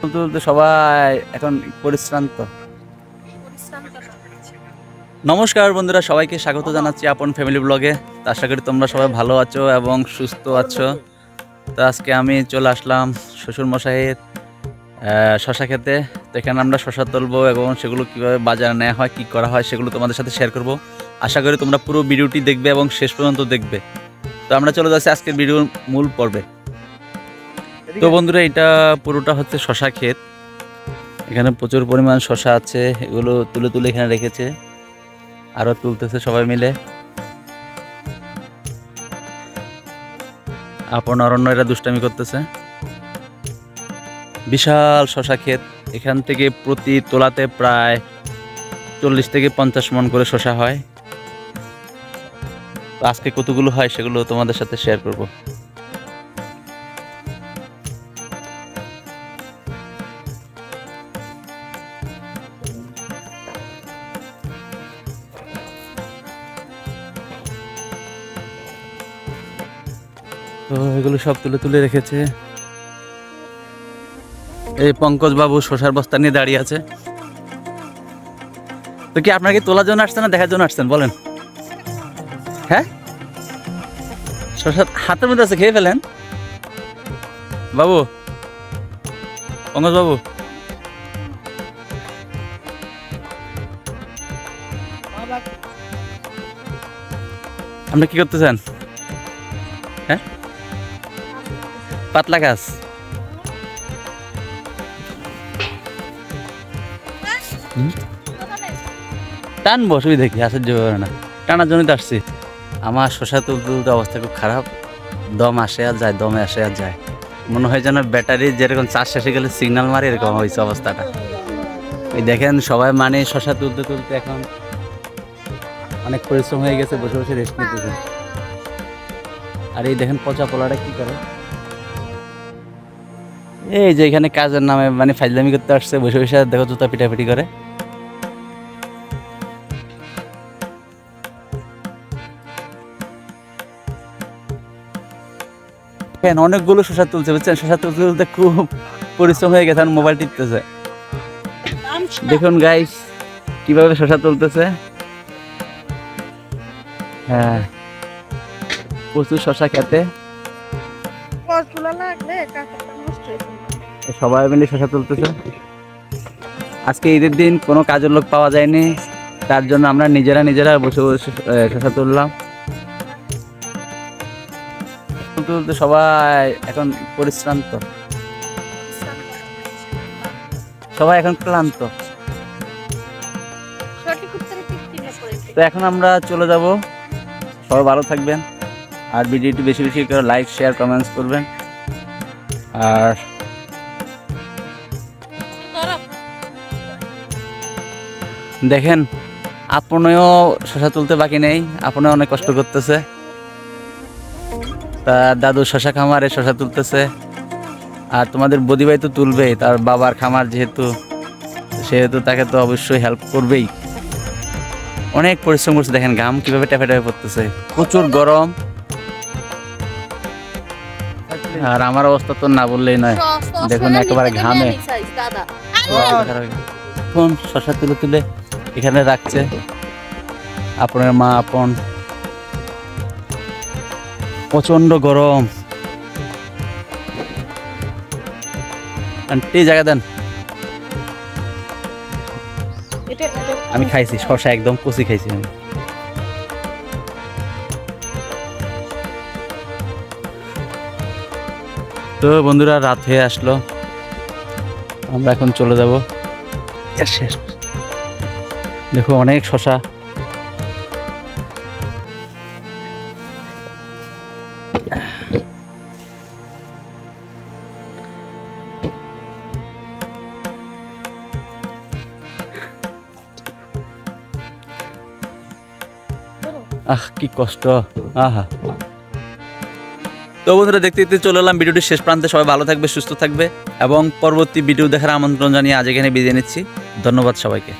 তুলতে তুলতে সবাই এখন পরিশ্রান্ত। নমস্কার বন্ধুরা সবাইকে স্বাগত জানাচ্ছি আপন ফ্যামিলি ব্লগে। তো আশা করি তোমরা সবাই ভালো আছো এবং সুস্থ আছো। তো আজকে আমি চলে আসলাম শ্বশুর মশাইয়ের আহ, শশা খেতে। তো এখানে আমরা শশা তুলবো এবং সেগুলো কীভাবে বাজারে নেওয়া হয় কী করা হয় সেগুলো তোমাদের সাথে শেয়ার করব। আশা করি তোমরা পুরো ভিডিওটি দেখবে এবং শেষ পর্যন্ত দেখবে। তো আমরা চলে যাচ্ছি আজকের ভিডিওর মূল পর্বে। তো বন্ধুরা, এটা পুরোটা হচ্ছে শশা ক্ষেত। এখানে প্রচুর পরিমাণ শশা আছে, এগুলো তুলে তুলে এখানে রেখেছে। আরও তুলতেছে সবাই মিলে। আপন অরণ্য এরা দুষ্টামি করতেছে। বিশাল শশা ক্ষেত। এখান থেকে প্রতি তোলাতে প্রায় চল্লিশ থেকে পঞ্চাশ মন করে শশা হয়। আজকে কতগুলো হয় সেগুলো তোমাদের সাথে শেয়ার করব। তো এগুলো সব তুলে তুলে রেখেছে। এই পঙ্কজ বাবু শশার বস্তা নিয়ে দাঁড়িয়ে আছে। তো কি আপনাকে তোলার জন্য আসছেন না দেখার জন্য আসছেন? বলেন। হ্যাঁ? শশা হাতের মধ্যে আছে, খেয়ে ফেলেন। বাবু, পঙ্কজ বাবু। আপনি কি করতেছেন? হ্যাঁ? পাতলা গাছ? টানবো, অসুবিধা কি? আশ্চর্য ব্যাপার না। টানার জন্যই তো আসছি। আমার শশা তুলতে অবস্থা খুব খারাপ। দম আসে আর যায়, দমে আসে আর যায়। মনে হয় যেন ব্যাটারি যেরকম চার্জ শেষে গেলে সিগন্যাল মারে, এরকম হয়েছে অবস্থাটা। এই দেখেন, সবাই মানে শশা তুলতে তুলতে এখন অনেক পরিশ্রম হয়ে গেছে, বসে বসে রেস্ট নিতেছে। আর এই দেখেন পচা পোলাটা কি করে? এই যে এখানে কাজের নামে মানে ফাইজলামি করতে আসছে, বসে বসে দেখো জুতা পিটাপিটি করে। হ্যাঁ অনেকগুলো শশা তুলছে, বুঝছেন? শশা তুলতে তুলতে খুব পরিশ্রম হয়ে গেছে মোবাইল টিপতেছে। দেখুন গাইস কীভাবে শশা তুলতেছে। হ্যাঁ প্রচুর শশা খেতে। সবাই মিলে শশা তুলতেছে। আজকে ঈদের দিন কোনো কাজের লোক পাওয়া যায়নি। তার জন্য আমরা নিজেরা নিজেরা বসে বসে শশা তুললাম। তুলতে সবাই এখন পরিশ্রান্ত। সবাই এখন ক্লান্ত। তো এখন আমরা চলে যাব। সবাই ভালো থাকবেন। আর ভিডিওটি বেশি বেশি করে লাইক শেয়ার কমেন্টস করবেন। আর দেখেন আপনিও শশা তুলতে বাকি নেই আপনি অনেক কষ্ট করতেছে। তা দাদু শশা খামারে শশা তুলতেছে। আর তোমাদের বদিভাই তো তুলবেই, তার বাবার খামার যেহেতু, সেহেতু তাকে তো অবশ্যই হেল্প করবেই। অনেক পরিশ্রম করছে, দেখেন ঘাম কীভাবে টেপে টেপে পড়তেছে। প্রচুর গরম আর আমার অবস্থা তো না বললেই নয়। দেখুন একেবারে ঘামে। এখন শশা তুলে তুলে এখানে রাখছে। আপনার মা আপন। প্রচণ্ড গরম। আন্টি জায়গা দেন। আমি খাইছি শশা একদম কচি খাইছি আমি। তো বন্ধুরা রাত হয়ে আসলো। আমরা এখন চলে যাব। দেখো অনেক শশা। আহ কি কষ্ট। আহা। তো বন্ধুরা, দেখতে দেখতে চলে এলাম ভিডিওটি শেষ প্রান্তে। সবাই ভালো থাকবে, সুস্থ থাকবে এবং পরবর্তী ভিডিও দেখার আমন্ত্রণ জানিয়ে আজ এখানে বিদায় নিচ্ছি। ধন্যবাদ সবাইকে।